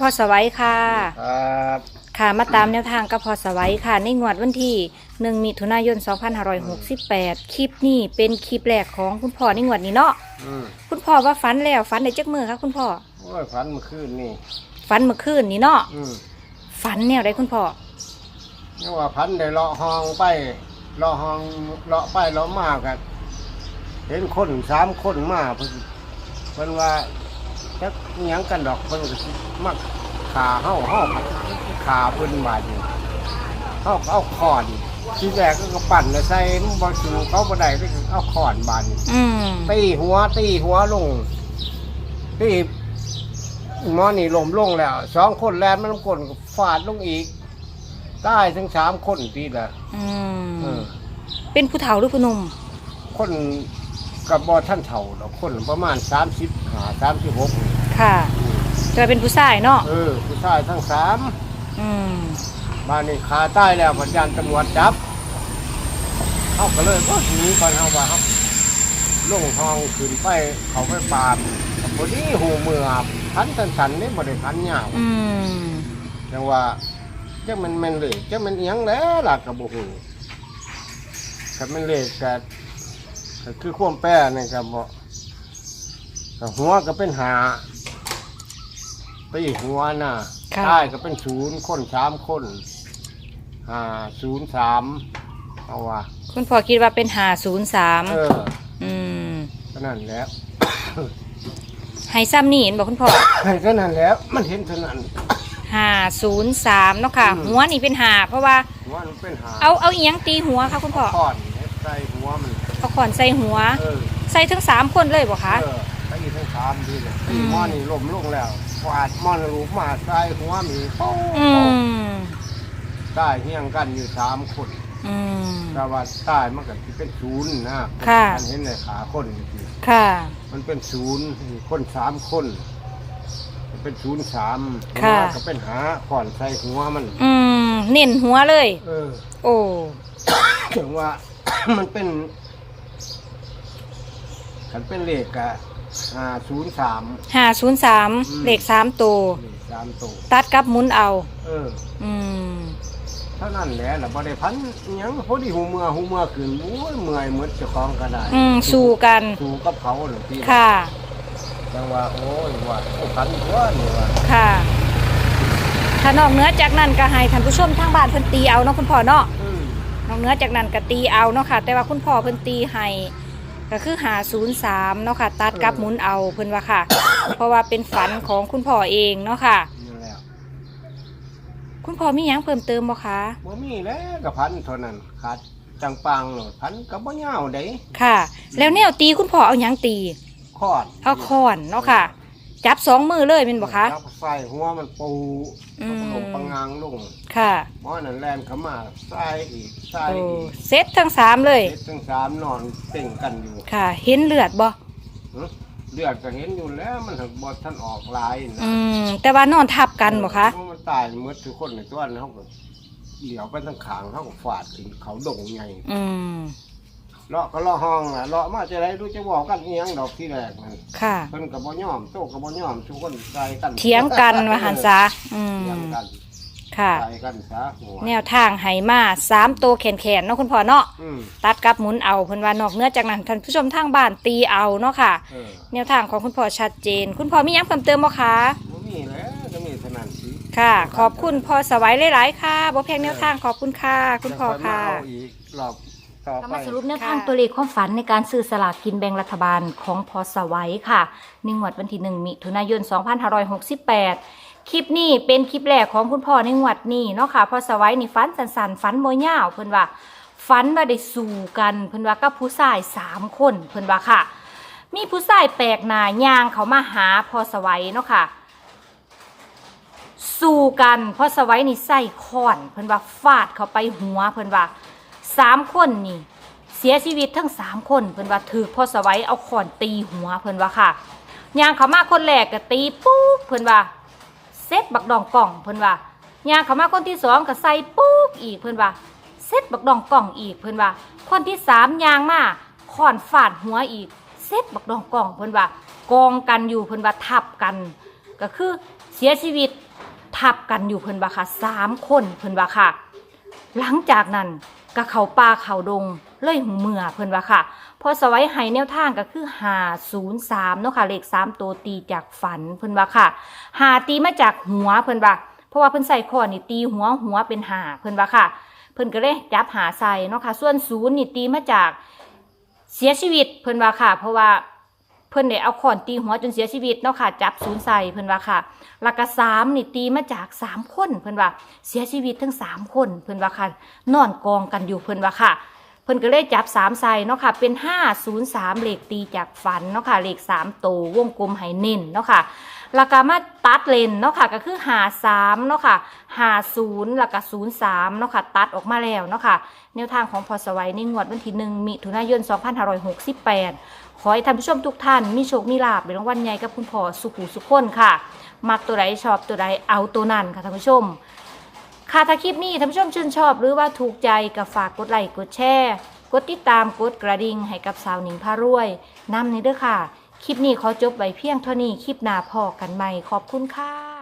พอสวัยค่ะ ครับค่ะมาตามแนวทางกับพอสวัยค่ะในงวดวันที่1มิถุนายน 2568 คลิปนี้เป็นคลิปแรกของคุณพ่อในงวดนี้เนาะอืมคุณพ่อว่าฝันแล้วฝันในจักมือคะคุณพ่อโอ้ยฝันเมื่อคืนนี่ฝันเมื่อคืนนี้เนาะอืมฝันแนวใดคุณพ่อนี่ว่าพันได้เลาะห้องไปเลาะห้องเลาะไปเลาะมากันเห็นคนสามคนมาเพิ่นเพิ่นว่า จักอิหยังกันดอกเพิ่นก็สิมักขาเฮาเฮาขาเพิ่นบาดนี่เฮาก็เอาขอนทีแรกก็ปั่นแล้วใส่มันบ่สู่เขาบ่ได้ก็เอาขอนบาดนี่อืมตีหัวตีหัวลงตีหมอนี่ลมลงแล้วสองคนแลนมันกลก็ฟาดลงอีกตายทั้งสามคนทีละอืเอมอ เป็นผู้เฒ่าหรือผู้หนุ่มคนกับบอท่านเถ่าดอกคนประมาณสามสิบหาสามสิบหก ค่ะจะเป็นผู้ชายเนาะเออผู้ชายทั้งสามอืมบ้านนี้ขาใต้แล้วพันยานตำรวจจับเขาก็เลยก็หนีก่อนเขาว่าเขาลงทองขึ้นไปเขาไปปราบพอดีหูเมือพันสันสันๆนี่บ่ได้พันยาวอืมจังว่าจังมันแมันเลยจังมันเอียงแล้วล่ะกับบุหูกับมันเลยกัก็คือความแป้นี่ครับบ่กับหัวก็เป็นหา ตีหัวน่ะค่ะ ใต้ก็เป็นศูนย์คนสามคนห้าศูนย์สามเอาว่าคุณพ่อคิดว่าเป็นหาศูนย์สามเอออืมก็นั่นแหล้ว ให้ซ้ำนี่เห็นบอกคุณพ่อ ก็นั่นแหล้ว มันเห็นเท่านั้นหาศูนย์สามเนาะค่ะ อืม หัวนี่เป็นหาเพราะว่าหัวมันเป็นหาเอาเอาเอียงตีหัวค่ะคุณพ่อก้อนใส่หัวมัน เอาขอนใส่หัว เออใส่ทั้งสามคนเลยบอกคะ เออไปอีกทั้งสามทีเลยอืตีมหม้อนี่ล้มลงแล้ว ฟาดหม้อนลูกมาใส่หัวหมีโป้งอืมใต้เฮียงกันอยู่สามคนอืม แต่ว่าใต้มันก็สิเป็นศูนย์นะค่ะ มันเห็นในขาคนจริงค่ะ ๆมันเป็นศูนย์คนสามคนมันเป็นศูนย์สามค่ะ หัวก็เป็นหาก่อนใส่หัวมัน อืมเน้นหัวเลย เออ โอ้ ถึงว่า มันเป็นขันเป็นเลขอะ อ่าศูนย์สามหาศูนย์สามอืมเลขสามตัว สามตัวตัดกับหมุนเอา เออ อืม เท่านั้นแหละแล้วบ่ได้พันอิหยังพอดีหูเมื่อหูเมื่อขึ้นโอ้ยเมื่อยหมดเจ้าของก็ได้อืม สู้กัน สู้กับเขาหรือที่ค่ะ จังว่าโอ้ยว่าโอ้พันตัวนี่ว่าค่ะ ถ้านอกเหนื้อจากนั้นก็ให้ท่านผู้ชมทางบ้านเพิ่นตีเอาเนาะคุณพ่อเนาะ อืมนอกเหนื้อจากนั้นก็ตีเอาเนาะค่ะ แต่ว่าคุณพ่อเพิ่นตีให้ ก็คือหาศูนย์สามเนาะค่ะ ตัดกับหมุนเอาเพิ่นว่าค่ะ เพราะว่าเป็นฝันของคุณพ่อเองเนาะค่ะนี่แหละคุณพ่อมีหยังเพิ่มเติมบ่คะบ่มีแล้วก็พันเท่านั้นขาดจังปังโลดพันก็บ่ยาวได้ค่ะ แล้วแนวตีคุณพ่อเอาหยังตี คอดเอาค้อนเนาะค่ะ จับสองมือเลยเป็นบ่คะ จับใส่หัวมันปูอืม ลงปังงางลงค่ะหมอนั่นแลนเข้ามาใส่อีกใส่โอ้อีกเซตทั้งสามเลยเฮ็ดทั้งสามนอนเต่งกันอยู่ค่ะ เห็นเลือดบ่หึเลือดก็เห็นอยู่แล้วมันถึงบ่ท่านออกลายนะอืมแต่ว่านอนทับกันบ่คะเพรามันตายหมดทุกคนในตัวนั้นเขาก็เหลียวไปทั้งขางเขาก็ฟาดขึ้นเขาดงไงอืม เลาะก็เลาะห้องน่ะเลาะมาจะได้รู้จะบอกกันเอียงดอกที่แรกนั่นค่ะ เพิ่นก็บ่ยอมโตก็บ่ยอมทุกคนใส่กันเถียงกันว่าหันซะอืมเถียงกันค่ะใส่กันซะหัวแนวทางไหมาสามตัวแขนแขนๆเนาะคุณพ่อเนาะอืมตัดกับหมุนเอาเพิ่นว่านอกเหนื้อจากนั้นท่านผู้ชมทางบ้านตีเอาเนาะค่ะ เออแนวทางของคุณพ่อชัดเจน คุณพ่อมีหยังเพิ่มเติมบ่คะบ่มีแล้วก็มีเท่านั้นสิค่ะ ขอบคุณพ่อสวัยหลาย ๆ ค่ะบ่เพียงแนวทางขอบคุณค่ะ คุณพ่อแล้วค่ะยมาเอาอีกรอบ ต่อเราไปมาสรุปแนวทางตัวเลขความฝันในการซื้อสลากกินแบ่งรัฐบาลของพอสวัยค่ะในงวดวันที่1มิถุนายน 2568 คลิปนี้เป็นคลิปแรกของคุณพ่อในงวดนี้เนาะค่ะพอสวัยนี่ฝันสันๆฝันโมยาวเพิ่นว่าฝันว่าได้สู่กันเพิ่นว่ากับผู้ชายสามคนเพิ่นว่าค่ะ มีผู้ชายแปลกหน้าย่างเขามาหาพอสวัยเนาะค่ะ สู้กันพราะสวัยนี่ใส่ค้อนเพิ่นว่าฟาดเข้าไปหัวเพิ่นว่า สามคนนี่ เสียชีวิตทั้งสามคนเพิ่นว่าถือพ่อสวัยเอาค้อนตีหัวเพิ่นว่าค่ะยางเขามาคนแรกก็ตีปุ๊บเพิ่นว่าเซ็ตบักดองกล่องเพิ่นว่ายางเขามาคนที่สองก็ใส่ปุ๊บอีกเพิ่นว่าเซ็ตบักดองกล่องอีกเพิ่นว่า คนที่สามยางมาค้อนฟาดหัวอีกเซ็ตบักดองกล่องเพิ่นว่ากองกันอยู่เพิ่นว่าทับกัน ก็คือเสียชีวิตทับกันอยู่เพิ่นว่าค่ะสามคนเพิ่นว่าค่ะ หลังจากนั้น กะเขาป่าเขาดง เลยหูเมื่อเพิ่นว่าค่ะ พอสว้ให้แนวทางก็คือ503เนาะค่ะเลข3ตัวตีจากฝันเพิ่นว่าค่ะหาตีมาจากหัวเพิ่นว่า เพราะว่าเพิ่นใส่ข้อนี่ตีหัวหัวเป็นหาเพิ่นว่าค่ะ เพิ่นก็เลยจับหาใส่เนาะค่ะ ส่วนศูนย์นี่ตีมาจากเสียชีวิตเพิ่นว่าค่ะ เพราะว่า พิ่นได้เอาขอนตีหัวจนเสียชีวิตเนาะค่ะ จับศูนย์ใส่เพิ่นว่าค่ะลักกะสามนี่ตีมาจากสามคนเพิ่นว่าเสียชีวิตทั้งสามคนเพิ่นว่าค่ะ นอนกองกันอยู่เพิ่นว่าค่ะเพิ่นก็เลยจับสามใส่เนาะค่ะ เป็นห้าศูนย์สามเหล็กตีจากฝันเนาะค่ะเหล็กสามโตววงกลมไห้เน้นเนาะค่ะ แล้วก็มาตัดเลนเนาะค่ะก็คือหาสามเนาะค่ะหาศูนย์แล้วก็ศูนย์สามเนาะค่ะตัดออกมาแล้วเนาะค่ะแนวทางของพอสวัยในงวดวันที่หนึ่งมิถุนายน 2568 ขอให้ท่านผู้ชมทุกท่าน มีโชค มีลาบในรางวัลใหญ่กับคุณพ่อสุขุสุขคนค่ะ มักตัวใดชอบตัวใดเอาตัวนั้นค่ะท่านผู้ชม ค่ะถ้าคลิปนี้ท่านผู้ชมชื่นชอบ หรือว่าถูกใจก็ฝากกดไลค์กดแชร์กดติดตามกดกระดิ่งให้กับสาวหนิงพารวยนำในเด้อค่ะ คลิปนี้ขอจบไว้เพียงเท่านี้ คลิปหน้าพอกันใหม่ ขอบคุณค่ะ